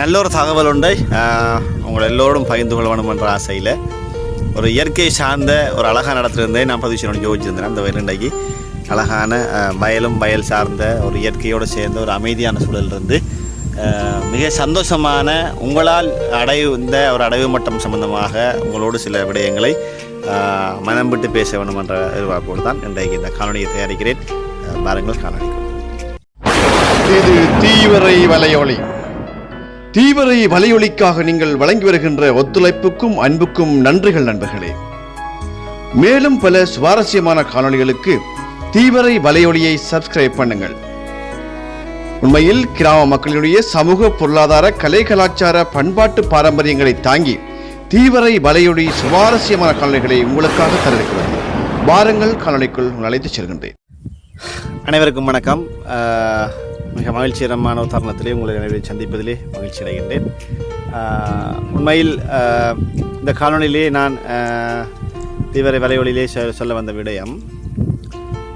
நல்ல ஒரு தகவல் உண்டை. உங்களை எல்லோரும் பகிர்ந்து கொள்ள வேண்டும் என்ற ஆசையில் ஒரு இயற்கை சார்ந்த ஒரு அழகாக நடத்திருந்தேன். நான் பதிவு செய்யணும் யோசிச்சிருந்தேன். அந்த வயல் அழகான வயலும் வயல் சார்ந்த ஒரு இயற்கையோடு சேர்ந்த ஒரு அமைதியான சூழல் இருந்து மிக சந்தோஷமான உங்களால் அடைந்த ஒரு அடைவு மட்டம் சம்பந்தமாக உங்களோடு சில விடயங்களை மனம் விட்டு பேச வேண்டும் என்ற எதிர்பார்ப்போடு தான் இன்றைக்கு இந்த காணொலியை தயாரிக்கிறேன். பாருங்கள் காணொலி இது தீவிரை வலையொலி. தீவிர வலையொலிக்காக நீங்கள் வழங்கி வருகின்ற ஒத்துழைப்புக்கும் அன்புக்கும் நன்றிகள் நண்பர்களே. மேலும் பல சுவாரஸ்யமான காணொளிகளுக்கு தீவிர வலையொலியை சப்ஸ்கிரைப் பண்ணுங்கள். உண்மையில் கிராம மக்களினுடைய சமூக பொருளாதார கலை கலாச்சார பண்பாட்டு பாரம்பரியங்களை தாங்கி தீவரை வலையொலி சுவாரஸ்யமான காணொலிகளை உங்களுக்காக தரவிருக்கிறது வாருங்கள் காணொளிக்குள் உங்களை அழைத்துச் செல்கின்றேன். அனைவருக்கும் வணக்கம். ஆஹ், மிக மகிழ்ச்சிகரமான ஒரு தருணத்திலே உங்களை அனைவரையும் சந்திப்பதிலே மகிழ்ச்சி அடைகின்றேன். உண்மையில் இந்த காணொளியிலே நான் தீவிர வலையொலியிலே சொல்ல வந்த விடயம்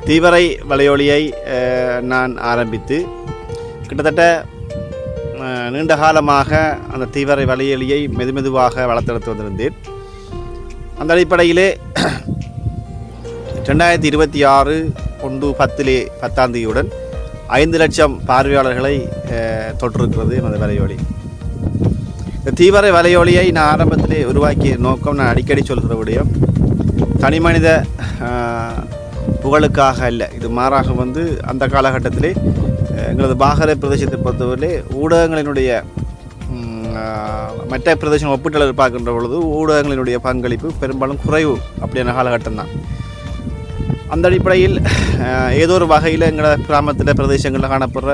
தீவரை வலையொலியை நான் ஆரம்பித்து கிட்டத்தட்ட நீண்ட காலமாக அந்த தீவிர வலையொலியை மெதுமெதுவாக வளர்த்தெடுத்து வந்திருந்தேன். அந்த அடிப்படையிலே ரெண்டாயிரத்தி இருபத்தி ஆறு ஒன்று பத்திலே பத்தாம் தேதியுடன் ஐந்து லட்சம் பார்வையாளர்களை அஹ், தொற்றிருக்கிறது எனது வலையொலி. இந்த தீவிர வலையொலியை நான் ஆரம்பத்திலே உருவாக்கிய நோக்கம் நான் அடிக்கடி சொல்கிற விடயம் தனி மனித புகழுக்காக அல்ல. இது மாறாக வந்து அந்த காலகட்டத்திலே எங்களது பாகரை பிரதேசத்தை பொறுத்தவரையிலே ஊடகங்களினுடைய மற்ற பிரதேசம் ஒப்பீட்டளவில் பார்க்கின்ற பொழுது ஊடகங்களினுடைய பங்களிப்பு பெரும்பாலும் குறைவு அப்படியான காலகட்டம் தான் அந்த அடிப்படையில் ஏதோ ஒரு வகையில் எங்களை கிராமத்தில் பிரதேசங்களில் காணப்படுற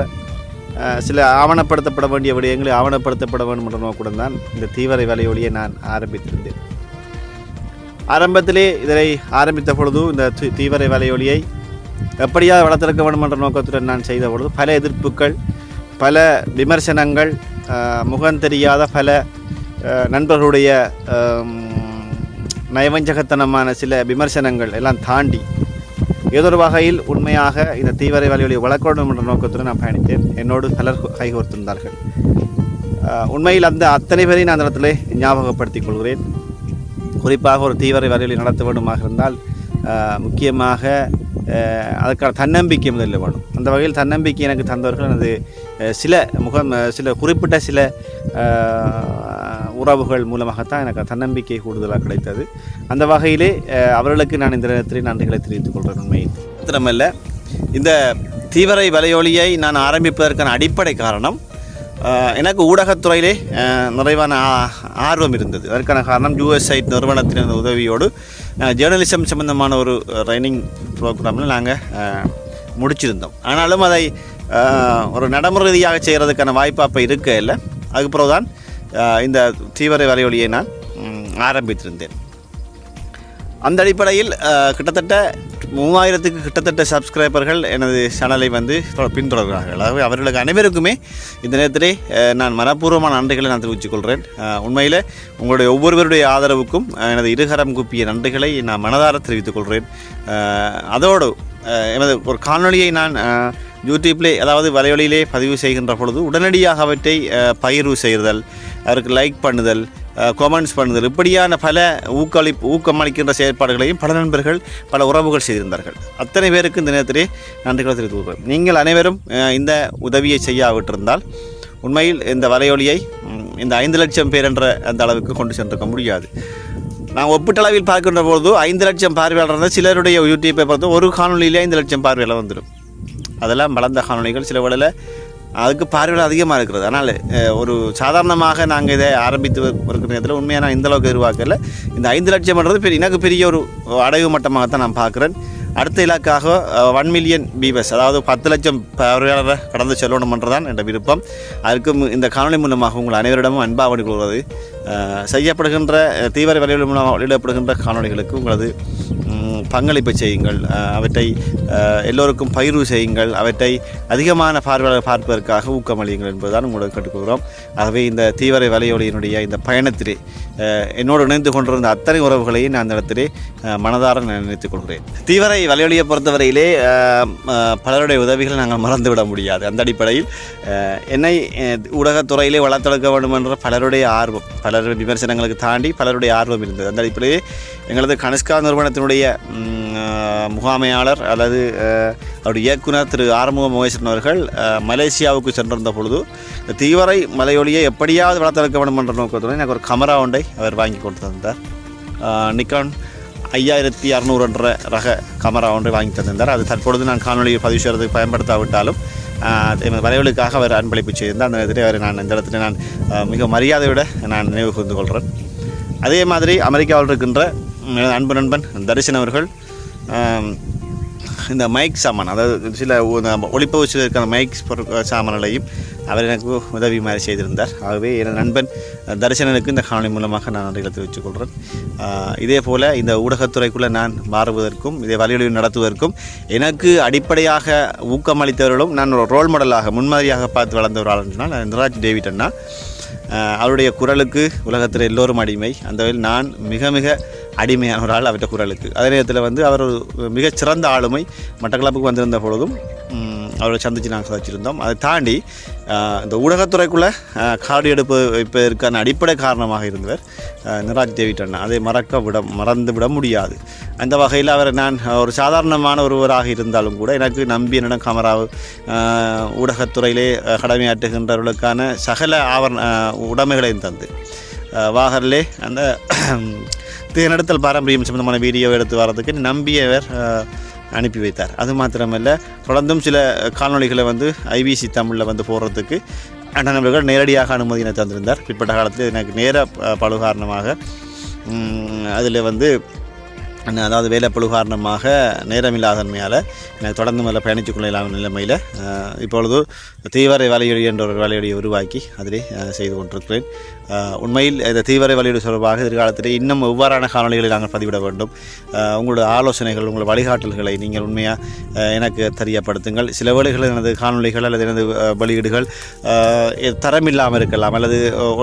சில ஆவணப்படுத்தப்பட வேண்டிய விடயங்களை ஆவணப்படுத்தப்பட வேண்டும் என்ற நோக்குடன் தான் இந்த தீவிர வேலையொழியை நான் ஆரம்பித்திருந்தேன். ஆரம்பத்திலே இதனை ஆரம்பித்த பொழுது இந்த தீ- தீவிர வேலையொழியை எப்படியாவது வளர்த்திருக்க வேண்டும் என்ற நோக்கத்துடன் நான் செய்த பொழுது பல எதிர்ப்புகள் பல விமர்சனங்கள் முகம் தெரியாத பல நண்பர்களுடைய நயவஞ்சகத்தனமான சில விமர்சனங்கள் எல்லாம் தாண்டி ஏதோ ஒரு வகையில் உண்மையாக இந்த தீவிர வலையொலியை வளர்க்க வேண்டும் என்ற நோக்கத்துடன் நான் பயணித்தேன். என்னோடு பலர் கைகோர்த்திருந்தார்கள். உண்மையில் அந்த அத்தனை பேரையும் நான் அந்த இடத்துல ஞாபகப்படுத்திக் கொள்கிறேன். குறிப்பாக ஒரு தீவிர வலையொலி நடத்த வேண்டுமாக இருந்தால் முக்கியமாக அதற்கான தன்னம்பிக்கை முதலில் வேணும். அந்த வகையில் தன்னம்பிக்கை எனக்கு தந்தவர்கள் எனது சில முகம் சில குறிப்பிட்ட சில உறவுகள் மூலமாகத்தான் எனக்கு தன்னம்பிக்கை கூடுதலாக கிடைத்தது. அந்த வகையிலே அவர்களுக்கு நான் இந்த நேரத்தில் நன்றிகளை தெரிவித்துக் கொள்கிறேன் உண்மையில். மாத்திரமல்ல இந்த தீவிரை வலையொலியை நான் ஆரம்பிப்பதற்கான அடிப்படை காரணம் எனக்கு ஊடகத்துறையிலே நிறைவான ஆ- ஆர்வம் இருந்தது. அதற்கான காரணம் யூஎஸ்ஐ நிறுவனத்தின் உதவியோடு ஜேர்னலிசம் சம்பந்தமான ஒரு ட்ரைனிங் ப்ரோக்ராமில் நாங்கள் முடிச்சிருந்தோம். ஆனாலும் அதை ஒரு நடைமுறை ரீதியாக செய்கிறதுக்கான வாய்ப்பு அப்போ இருக்க இல்லை. அதுக்கு தான் இந்த தீவிர வரையொலியை நான் ஆரம்பித்திருந்தேன். அந்த அடிப்படையில் கிட்டத்தட்ட மூவாயிரத்துக்கு கிட்டத்தட்ட சப்ஸ்கிரைபர்கள் எனது சேனலை வந்து பின்தொடர்கிறார்கள். ஆகவே அவர்களுக்கு அனைவருக்குமே இந்த நேரத்திலே நான் மனப்பூர்வமான நன்றிகளை நான் தெரிவித்துக் கொள்கிறேன் உண்மையில் உங்களுடைய ஒவ்வொருவருடைய ஆதரவுக்கும் எனது இருகரம் குப்பிய நன்றிகளை நான் மனதார தெரிவித்துக் கொள்கிறேன் அதோடு எனது ஒரு காணொளியை நான் யூடியூப்லே அதாவது வலையொலியிலே பதிவு செய்கின்ற பொழுது உடனடியாக அவற்றை பயிர்வு பகிர்வு செய்தல் அதற்கு லைக் பண்ணுதல் கொமெண்ட்ஸ் பண்ணுதல் இப்படியான பல ஊக்களி ஊக்கமளிக்கின்ற செயற்பாடுகளையும் பல நண்பர்கள் பல உறவுகள் செய்திருந்தார்கள். அத்தனை பேருக்கு இந்த நேரத்திலே நன்றிகளை தெரிவித்துக் நீங்கள் அனைவரும் இந்த உதவியை செய்யாவிட்டிருந்தால் உண்மையில் இந்த வலையொலியை இந்த ஐந்து லட்சம் பேர் என்ற அந்த அளவுக்கு கொண்டு சென்றிருக்க முடியாது. நான் ஒப்பீட்டளவில் பார்க்கின்ற போது ஐந்து லட்சம் பார்வையாளர் இருந்தால் சிலருடைய யூடியூப்பை பார்த்து ஒரு காணொலியிலே ஐந்து லட்சம் பார்வையில் வந்துடும். அதெல்லாம் வளர்ந்த காணொலிகள் சில வேளையில் அதுக்கு பார்வைகள் அதிகமாக இருக்கிறது. அதனால் ஒரு சாதாரணமாக நாங்கள் இதை ஆரம்பித்து இருக்கிற நேரத்தில் உண்மையாக நான் இந்த எதிர்பார்க்கல. இந்த ஐந்து லட்சம்ன்றது பெரிய எனக்கு பெரிய ஒரு அடைவு மட்டமாகத்தான் நான் பார்க்குறேன். அடுத்த இலக்காக ஒன் மில்லியன் பீவர்ஸ் அதாவது பத்து லட்சம் பார்வையாளரை கடந்து செல்லணுமன்றதான் என்ற விருப்பம். அதற்கு இந்த காணொலி மூலமாக உங்கள் அனைவரிடமும் அன்பாக வழிகொள்வது செய்யப்படுகின்ற தீவிர வலையொலி மூலமாக வெளியிடப்படுகின்ற காணொலிகளுக்கு உங்களது பங்களிப்பு செய்யுங்கள். அவற்றை எல்லோருக்கும் பயிர்வு செய்யுங்கள். அவற்றை அதிகமான பார்வையாளர் பார்ப்பதற்காக ஊக்கமளியுங்கள் என்பதுதான் உங்களுக்கு கற்றுக்கொள்கிறோம் ஆகவே இந்த தீவிர வலையொலியினுடைய இந்த பயணத்திலே என்னோடு இணைந்து கொண்டிருந்த அத்தனை உறவுகளையும் நான் அந்த இடத்திலே மனதார நான் நினைத்துக் கொள்கிறேன். தீவிரை வலையொலியை பொறுத்தவரையிலே பலருடைய உதவிகளை நாங்கள் மறந்துவிட முடியாது. அந்த அடிப்படையில் என்னை ஊடகத்துறையிலே வளர்த்தெடுக்க வேண்டும் என்ற பலருடைய ஆர்வம் பலர் விமர்சனங்களுக்கு தாண்டி பலருடைய ஆர்வம் இருந்தது. அந்த அடிப்படையில் எங்களது கனிஷ்கா நிறுவனத்தினுடைய முகாமையாளர் அல்லது அவருடைய இயக்குனர் திரு ஆறுமுக மகேஸ்வரன் அவர்கள் மலேசியாவுக்கு சென்றிருந்த பொழுது இந்த தீவரை மலையொலியை எப்படியாவது வளர்த்தெடுக்க வேண்டும் என்ற நோக்கத்துடன் எனக்கு ஒரு கமரா ஒன்றை அவர் வாங்கி கொடுத்து தந்தார். நிக்கான் ஐயாயிரத்தி அறநூறு என்ற ரக கமரா ஒன்றை வாங்கி தந்திருந்தார். அது தற்பொழுது நான் காணொலியை பதிவு செய்வதற்கு பயன்படுத்தாவிட்டாலும் ஆஹ், எமது வரைவலுக்காக அவர் அன்பளிப்பு செய்திருந்தார். அந்த நேரத்தில் அவர் நான் இந்த இடத்துல நான் மிக மரியாதையோடு நான் நினைவு கூர்ந்து கொள்கிறேன். அதே மாதிரி அமெரிக்காவில் இருக்கின்ற அன்பு நண்பன் தரிசன் அவர்கள் இந்த மைக் சாமான் அதாவது சில ஒளிப்பவு நம்ம மைக் பொருட்கள் சாமான்களையும் அவர் எனக்கு உதவி மாதிரி செய்திருந்தார். ஆகவே எனது நண்பன் தரிசனனுக்கு இந்த காணொலி மூலமாக நான் நன்றிகளை தெரிவித்துக் கொள்கிறேன் இதே போல் இந்த ஊடகத்துறைக்குள்ளே நான் மாறுவதற்கும் இதை வலியுறுத்தி நடத்துவதற்கும் எனக்கு அடிப்படையாக ஊக்கம் அளித்தவர்களும் நான் ஒரு ரோல் மாடலாக முன்மாதிரியாக பார்த்து வளர்ந்த ஒரு ஆள் சொன்னால் நிராஜ் டேவிட் அண்ணா. அவருடைய குரலுக்கு உலகத்தில் எல்லோரும் அடிமை. அந்த வகையில் நான் மிக மிக அடிமையான ஒரு ஆள் அவற்றை குரலுக்கு அதே நேரத்தில் வந்து அவர் ஒரு மிகச்சிறந்த ஆளுமை மட்டக்களப்புக்கு வந்திருந்த பொழுதும் அவரை சந்தித்து நாங்கள் சந்திச்சிருந்தோம். அதை தாண்டி இந்த ஊடகத்துறைக்குள்ளே காடு எடுப்பு வைப்பதற்கான அடிப்படை காரணமாக இருந்தவர் நிராஜ் தேவிட் அண்ணா. அதை மறக்க விட மறந்து விட முடியாது. அந்த வகையில் அவர் நான் ஒரு சாதாரணமான ஒருவராக இருந்தாலும் கூட எனக்கு நம்பி என்னிடம் கமரா ஊடகத்துறையிலே கடமையாற்றுகின்றவர்களுக்கான சகல ஆவரண ஆஹ், உடைமைகளையும் தந்து. வாகர்லே வாகரிலே அந்த தேர்ந்தெடுத்தல் பாரம்பரியம் சம்பந்தமான வீடியோ எடுத்து வர்றதுக்கு நம்பியவர் அனுப்பி வைத்தார். அது மாத்திரமல்ல தொடர்ந்தும் சில காணொலிகளை வந்து ஐபிசி தமிழில் வந்து போடுறதுக்கு அண்ணன் அவர்கள் நேரடியாக அனுமதியினை தந்திருந்தார். பிற்பட்ட காலத்தில் எனக்கு நேர பழு காரணமாக அதில் வந்து அண்ணா, அதாவது பழு காரணமாக நேரமில்லாதன்மையால் எனக்கு தொடர்ந்து முதல்ல பயணித்துக் இல்லாத நிலைமையில் இப்பொழுது தீவிர வலையொலி என்ற ஒரு வலையொலியை உருவாக்கி அதிலே செய்து கொண்டிருக்கிறேன். உண்மையில் இந்த தீவிர வலையொலி தொடர்பாக எதிர்காலத்தில் இன்னும் எவ்வாறான காணொலிகளை நாங்கள் பதிவிட வேண்டும்? உங்களுடைய ஆலோசனைகள் உங்களுடைய வழிகாட்டல்களை நீங்கள் உண்மையாக எனக்கு தெரியப்படுத்துங்கள். சில வேளைகளில் எனது காணொலிகள் அல்லது எனது வெளியீடுகள் தரமில்லாமல் இருக்கலாம் அல்லது அஹ்,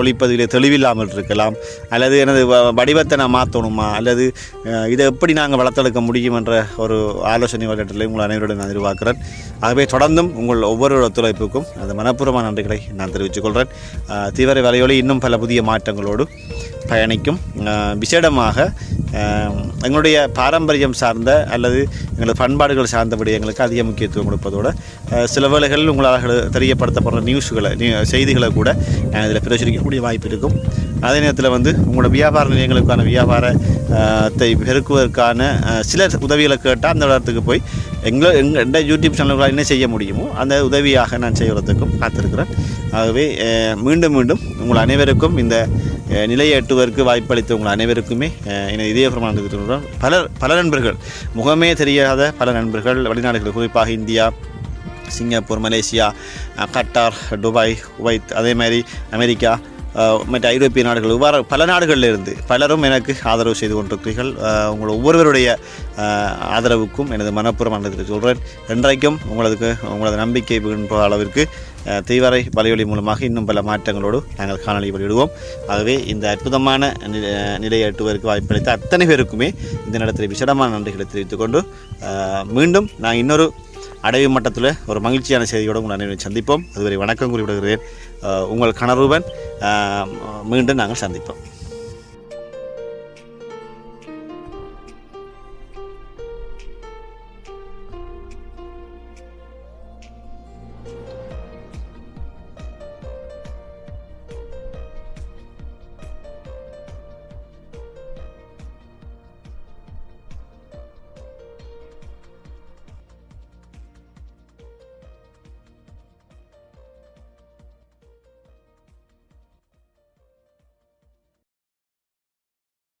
தெளிவில்லாமல் இருக்கலாம் அல்லது எனது வ- வடிவத்தை நான் மாற்றணுமா அல்லது இதை எப்படி நாங்கள் வளர்த்தெடுக்க முடியும் என்ற ஒரு ஆலோசனை வழிகாட்டலை உங்கள் அனைவருடன் நான் எதிர்பார்க்கிறேன். ஆகவே தொடர்ந்தும் உங்கள் ஒவ்வொரு ஒத்துழைப்புக்கும் அந்த மனப்பூர்வமான நன்றிகளை நான் தெரிவித்துக் கொள்கிறேன். தீவிர வேலையோடு இன்னும் பல புதிய மாற்றங்களோடு பயணிக்கும். விசேடமாக எங்களுடைய பாரம்பரியம் சார்ந்த அல்லது எங்களது பண்பாடுகள் சார்ந்த விடயங்களுக்கு அதிக முக்கியத்துவம் கொடுப்பதோடு சில வேளைகளில் உங்களால் தெரியப்படுத்தப்படுற நியூஸ்களை செய்திகளை கூட நான் இதில் பிரசுரிக்கக்கூடிய வாய்ப்பு இருக்கும். அதே நேரத்தில் வந்து உங்களோட வியாபார நிலையங்களுக்கான வியாபார பெருக்குவதற்கான சில உதவிகளை கேட்டால் அந்த இடத்துக்கு போய் எங்களை எங்கள் யூடியூப் சேனல்களால் என்ன செய்ய முடியுமோ அந்த உதவியாக நான் செய்வதற்கும் காத்திருக்கிறேன் ஆகவே மீண்டும் மீண்டும் உங்கள் அனைவருக்கும் இந்த நிலையை எட்டுவதற்கு வாய்ப்பளித்த உங்கள் அனைவருக்குமே அஹ், எனது இதயபுரமான நன்றி பலர் பல நண்பர்கள் முகமே தெரியாத பல நண்பர்கள் வெளிநாடுகள் குறிப்பாக India Singapore Malaysia Qatar Dubai Kuwait அதே மாதிரி அமெரிக்கா மற்ற ஐரோப்பிய நாடுகள் இவ்வாறு பல நாடுகளில் இருந்து பலரும் எனக்கு ஆதரவு செய்து கொண்டிருக்கிறீர்கள். உங்கள் ஒவ்வொருவருடைய ஆதரவுக்கும் எனது மனப்புறம் நன்றி சொல்கிறேன் என்றைக்கும் உங்களுக்கு உங்களது நம்பிக்கை வீண்ப அளவிற்கு தீவரை வலையொலி மூலமாக இன்னும் பல மாற்றங்களோடு நாங்கள் காணொலி வெளியிடுவோம். ஆகவே இந்த அற்புதமான நிலை- நிலையை எட்டுவதற்கு வாய்ப்பளித்த அத்தனை பேருக்குமே இந்த நேரத்தில் விசடமான நன்றிகளை தெரிவித்துக்கொண்டு மீண்டும் நான் இன்னொரு அடைவு மட்டத்தில் ஒரு மகிழ்ச்சியான செய்தியோடு உங்கள் அனைவரும் சந்திப்போம். அதுவரை வணக்கம் குறிப்பிடுகிறேன் உங்கள் கணரூபன் மீண்டும் நாங்கள் சந்திப்போம்.